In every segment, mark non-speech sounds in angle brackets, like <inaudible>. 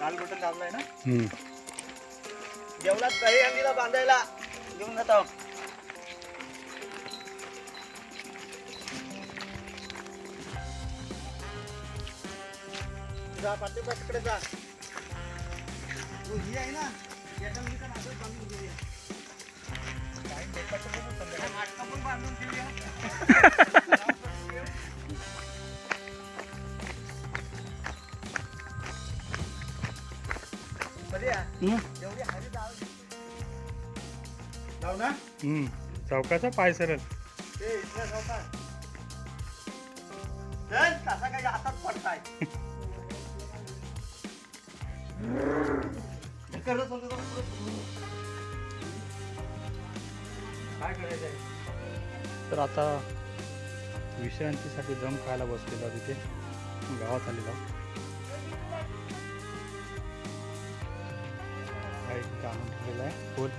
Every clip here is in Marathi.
लाल बटन दाबलाय ना? हम्म. जेवणात दही अंडीला बांधायला घेऊन जातो जा पाठीपाठीकडे जा. तू ही आहे ना याच्या मी पण असंच बांधून घेऊया काही देखाचं पण संध्याकाळी नाटकं पण बांधून ठेवूया <laughs> तो पुढं. काय करायचंय? तर आता विश्रांतीसाठी दम खायला बसलेला तिथे गावात आलेला हा एक काम ठेवलेला आहे फुल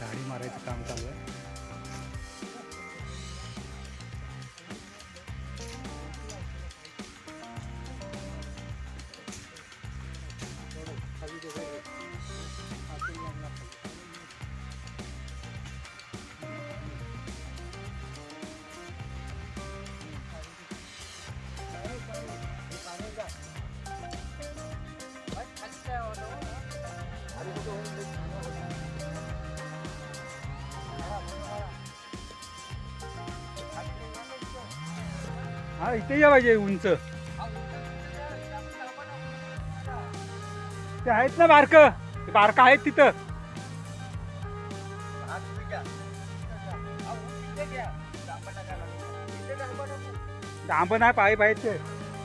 गाडी मारायचं काम चालू आहे. हा इथे या पाहिजे उंच. ते आहेत ना बारक? बारक आहेत तिथं. हा, डांब नाही पाईप आहेत ते.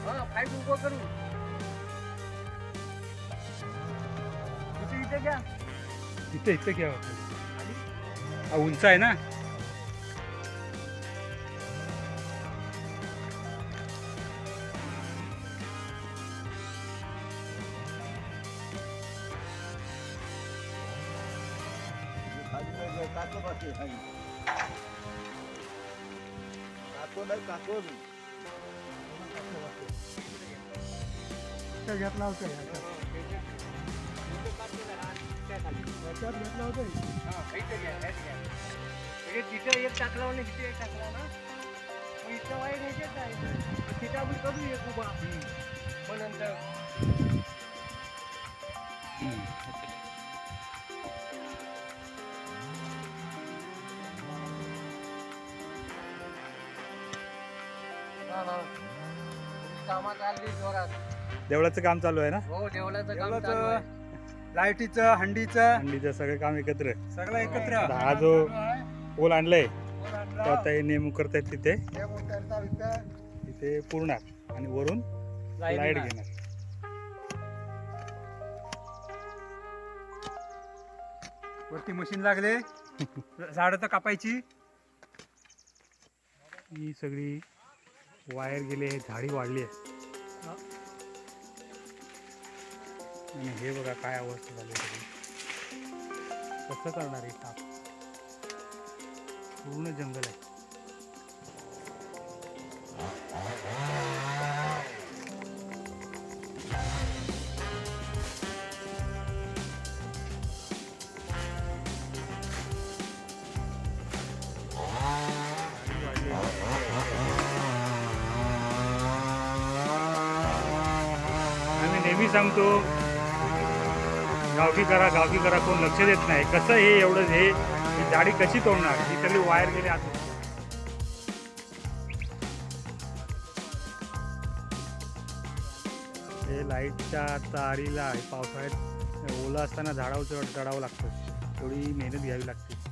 पाईप उभं करू. इथे इथे घ्या. इथे इथे घ्या. उंच आहे ना? काकं बाकी आहे खाली. काकं नाही, काकं. घेतला होता घेतला होता हा, तिथे एक टाकला आणि तिथे एक टाकला ना मग इथं वाईट ह्याच्यात आहे. तिथे आपण करू एक उभा मग नंतर कामात आली जोरात. देवळाचं काम चालू आहे ना? हो देवळाचं काम देवळाचं, चालू आहे. लाईटीचं हंडीचं. थंडीचं सगळं काम एकत्र सगळं एकत्र. हा जो पोल आणलाय तो? आता हे नेमू करतायत तिथे. हे कोण करतात इथं? तिथे पुरणार आणि वरून लाइट घेणार. वरती मशीन लागले. <laughs> झाडं तर कापायची. ही सगळी वायर गेली आहे झाडी वाढली आहे. आणि हे बघा काय अवस्था झाली सगळी. कसं करणार आहे ताप पूर्ण जंगल आहे. नेहमी सांगतो गावकी करा गावकी करा कोण लक्ष देत नाही. कसं हे एवढं हे जाडी कशी तोडणार? ही वायर गेली आत. हे लाईटच्या तारीला आहे पावसाळ्यात ओला असताना झाडावर चढ चढावं लागतं. थोडी मेहनत घ्यावी लागते.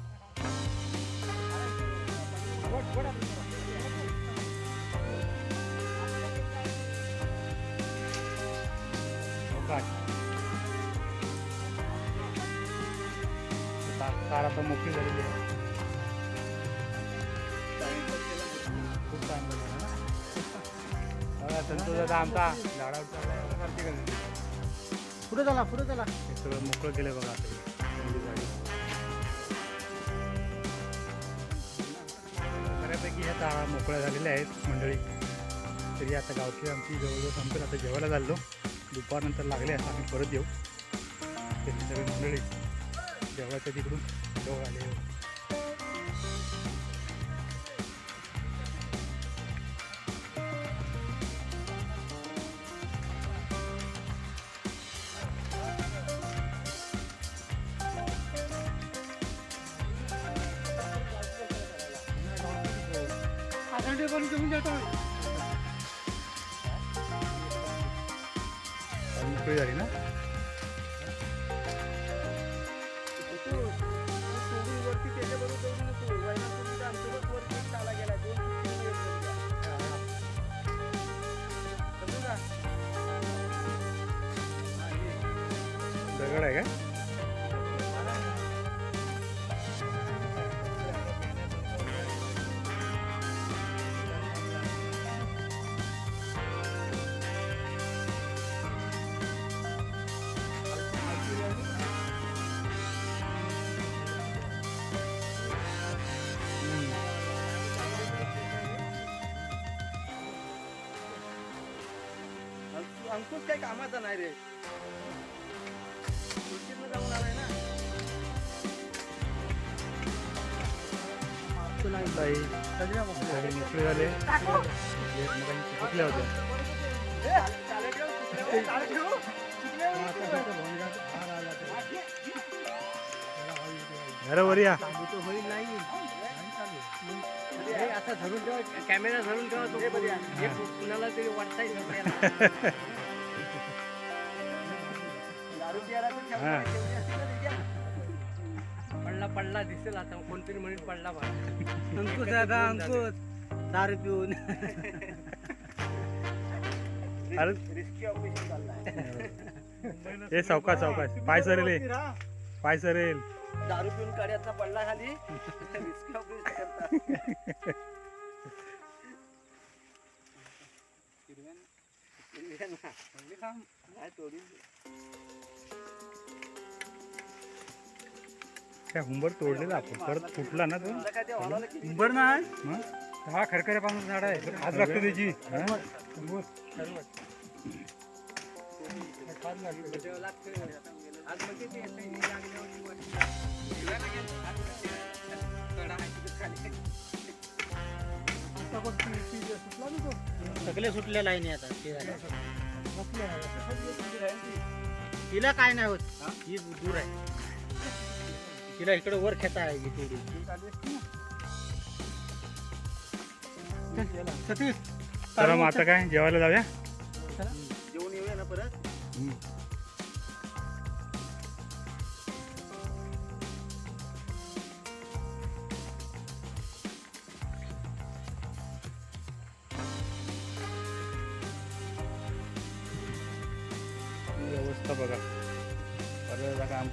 ता- आता मोकळी झालेली आहे. खूप टाइम बघा, संतोष दादा आमचा झाडावर पुढे चला पुढे चला. हे सगळं मोकळं केलं बघा आता. बऱ्यापैकी ह्या तारा मोकळ्या झालेल्या आहेत मंडळी. तरी आता गावठी आमची जवळजवळ संपेल. आता जेवायला चाललो. दुपारनंतर लागले आता आम्ही परत येऊ. तरी सगळी मंडळी. जेवायच्या तिकडून जवळ आले. मोकळी झाली ना? दगड आहे का? अंकुश काही कामाचा नाही रे. ताई झाडी मोकळे झाले चिपकल्या होत्या घरावर या होईल नाही आता धरून ठेवा कॅमेरा धरून ठेवा तो कुणाला तरी वाटताय दारू पडला पडला दिसेल आता कोणतरी म्हणून पडला बा. <laughs> अंकुश दादा अंकुश. दारू पिऊन. <laughs> अरे. रिस्की ऑपरेशन चाललाय. हे सावकाश सावकाश. पाय सरेल. हे. पाय सरेल. दारू पिऊन काड्यातला पडला खाली. <laughs> रिस्की ऑपरेशन करतात हिरव्या ना. नाही तोडीन. काय हुंबर तोडलेला आपण. परत फुटला ना तो? उंबर नाही. मग? हा खरखऱ्या पासून झाड आहे. आज लागतो त्याची. हा? म्हणजे ते हे. सगळे सुटलेला आहे नाही आता तिला काय नाही होत. ही दूर आहे. तिला इकडे वर खेता आहे सतीश चला मग आता काय? जेवायला जाऊया? जेवून येऊया ना परत. व्यवस्था बघा. परत काम.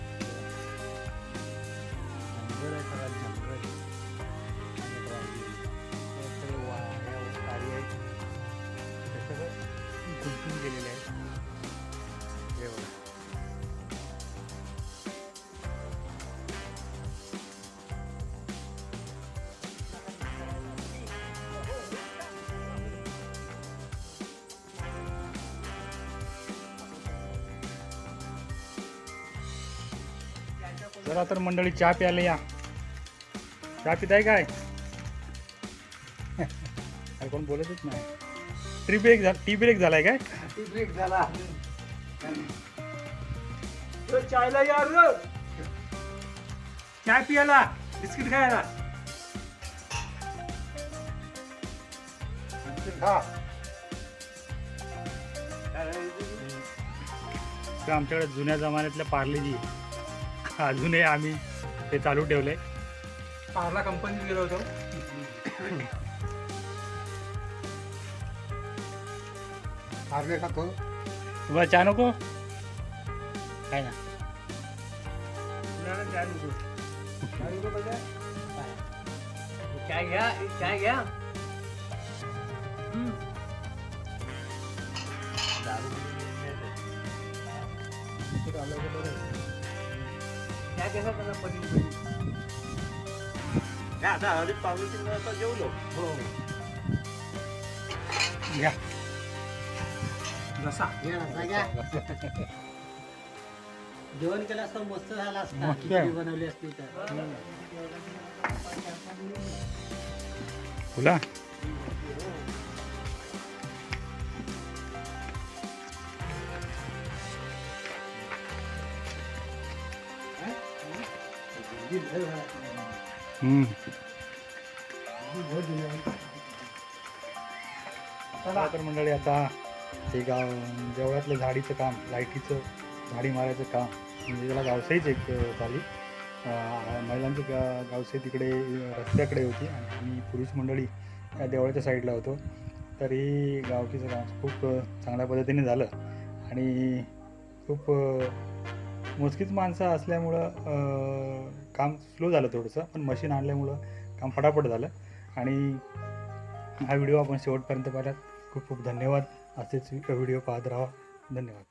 जरा तर मंडळी चहा प्यायला या. चहा पिताय काय? अरे कोण बोलतच नाही. ट्री ब्रेक झाला टी ब्रेक झालाय काय? ब्रेक झाला. चायला यार चाय पियाला. बिस्किट खायला. आमच्याकडे जुन्या जमान्यातल्या पार्लेजी. अजूनही आम्ही ते चालू ठेवलं पार्ला कंपनीत गेलो होतो. पार्ले खातो. तुम्हाला चहा नको? काय ना. काय घ्या काय घ्या. केसात त्याचा पनीर नाही, आता हळदीत पावलं तीन वाजता जेवलो हो घ्या जसा घ्या रस्सा घ्या जेवण केलं असतं मस्त झालं असतं मस्त. खिचडी बनवली असती तर फुला हम्म. चला तर मंडळी आता हे गाव देवळातलं झाडीचं काम लाईटीचं झाडी मारायचं काम म्हणजे त्याला गावसाईच एक झाली. महिलांची गा गावसाई तिकडे रस्त्याकडे होती आणि आम्ही पुरुष मंडळी त्या देवळाच्या साईडला होतो. तरी गावकीचं काम खूप चांगल्या पद्धतीने झालं आणि खूप मोजकीच माणसं असल्यामुळं काम स्लो झालं थोडंसं पण मशीन आणल्यामुळं काम फटाफट झालं. आणि हा व्हिडिओ आपण शेवटपर्यंत पाहिलात. खूप खूप धन्यवाद. असेच व्हिडिओ पाहत राहा. धन्यवाद.